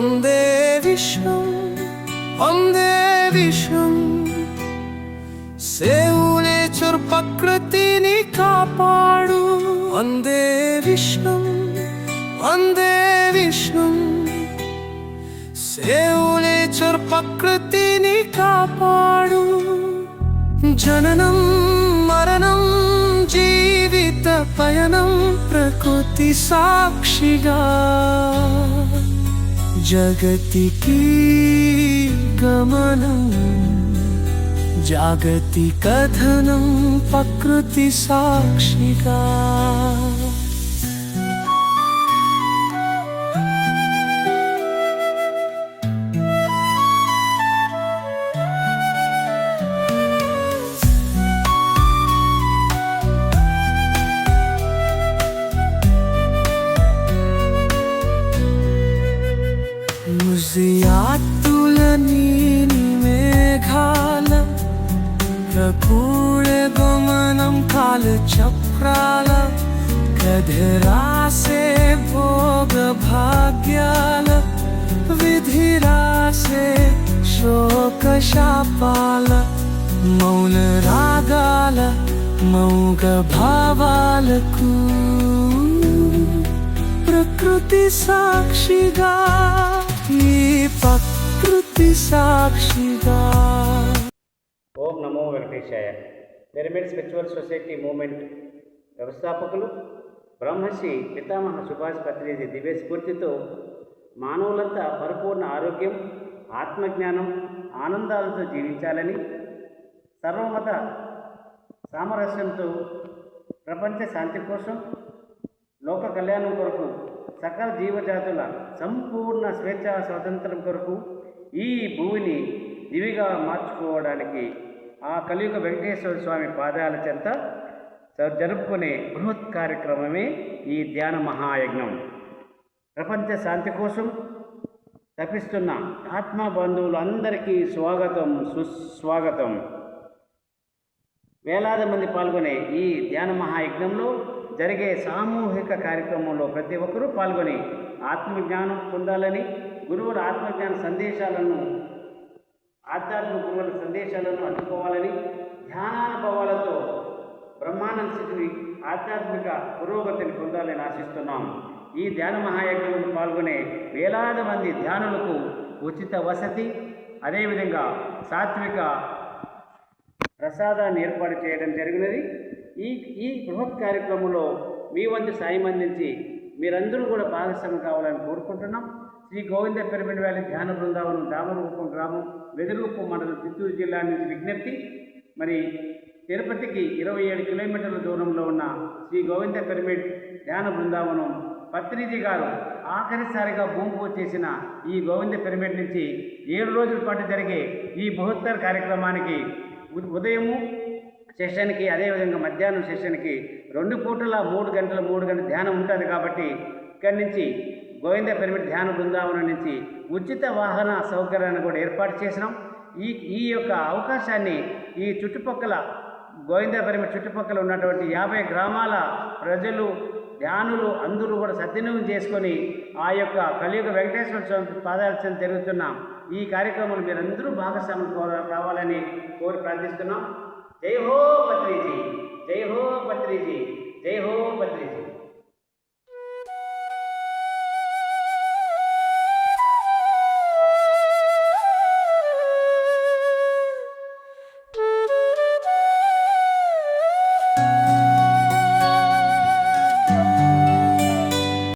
వందే విశ్వం వందే విశ్వం. సేవులేచర్ ప్రకృతిని కాపాడు. వందే విష్ణం వందే విష్ణం సేవులేచర్ ప్రకృతిని కాపాడు. జననం మరణం జీవిత పయనం ప్రకృతి సాక్షిగా. జగతికి గమనం జాగతి కథనం ప్రకృతి कूळ कालचक्राल कधरासे भोगभाग्याल विधिरासे शोकशापाल मौनरागाल रागाल प्रकृतिसाक्षिगा भावाल कू। నమో పిరమిడ్ స్పిరిచువల్ సొసైటీ మూమెంట్ వ్యవస్థాపకులు బ్రహ్మశ్రీ పితామహ సుభాష్ పత్రిజీ దివ్య స్ఫూర్తితో మానవులంతా పరిపూర్ణ ఆరోగ్యం ఆత్మజ్ఞానం ఆనందాలతో జీవించాలని సర్వమత సామరస్యంతో ప్రపంచ శాంతి కోసం లోక కళ్యాణం కొరకు సకల జీవజాతుల సంపూర్ణ స్వేచ్ఛా స్వాతంత్రం కొరకు ఈ భూమిని దివిగా మార్చుకోవడానికి ఆ కలియుగ వెంకటేశ్వర స్వామి పాదాల చెంత జరుపుకునే బృహత్ కార్యక్రమమే ఈ ధ్యాన మహాయజ్ఞం. ప్రపంచ శాంతి కోసం తప్పిస్తున్న ఆత్మ బంధువులందరికీ స్వాగతం సుస్వాగతం. వేలాది మంది పాల్గొనే ఈ ధ్యాన మహాయజ్ఞంలో జరిగే సామూహిక కార్యక్రమంలో ప్రతి ఒక్కరూ పాల్గొని ఆత్మజ్ఞానం పొందాలని గురువుల ఆత్మజ్ఞాన సందేశాలను ఆధ్యాత్మికమైన సందేశాలను అందుకోవాలని ధ్యానానుభవాలతో బ్రహ్మానంద స్థితిని ఆధ్యాత్మిక పురోగతిని పొందాలని ఆశిస్తున్నాం. ఈ ధ్యాన మహాయజ్ఞంలో పాల్గొనే వేలాది మంది ధ్యానులకు ఉచిత వసతి అదేవిధంగా సాత్విక ప్రసాదాన్ని ఏర్పాటు చేయడం జరిగినది. ఈ ఈ బృహత్ కార్యక్రమంలో మీ వంతు సాయం అందించి మీరందరూ కూడా భాగస్వామి కావాలని కోరుకుంటున్నాం. శ్రీ గోవింద పిరమిడ్ వ్యాలీ ధ్యాన బృందావనం దామరూపం గ్రామం వెదురుకుప్పం మండలం చిత్తూరు జిల్లా నుంచి విజ్ఞప్తి. మరి తిరుపతికి ఇరవై ఏడు కిలోమీటర్ల దూరంలో ఉన్న శ్రీ గోవింద పిరమిడ్ ధ్యాన బృందావనం పత్రిజీ గారు ఆఖరిసారిగా భూమి పూజ చేసిన ఈ గోవింద పిరమిడ్ నుంచి ఏడు రోజుల పాటు జరిగే ఈ బృహత్తర కార్యక్రమానికి ఉ- ఉదయము సెషన్కి అదేవిధంగా మధ్యాహ్నం సెషన్కి రెండు పూటల మూడు గంటల మూడు గంటల ధ్యానం ఉంటుంది కాబట్టి ఇక్కడి నుంచి గోవింద పిరమిడ్ ధ్యాన బృందావనం నుంచి ఉచిత వాహన సౌకర్యాన్ని కూడా ఏర్పాటు చేసినాం. ఈ ఈ యొక్క అవకాశాన్ని ఈ చుట్టుపక్కల గోవింద పిరమిడ్ చుట్టుపక్కల ఉన్నటువంటి యాభై గ్రామాల ప్రజలు ధ్యానులు అందరూ కూడా సద్వినియోగం చేసుకొని ఆ యొక్క కలియుగ వెంకటేశ్వర స్వామి పాదార్చన జరుగుతున్న ఈ కార్యక్రమంలో మీరందరూ భాగస్వాములు కోర- కావాలని కోరి ప్రార్థిస్తున్నాం. జై హో పత్రిజీ జై హో పత్రిజీ జై హో పత్రిజీ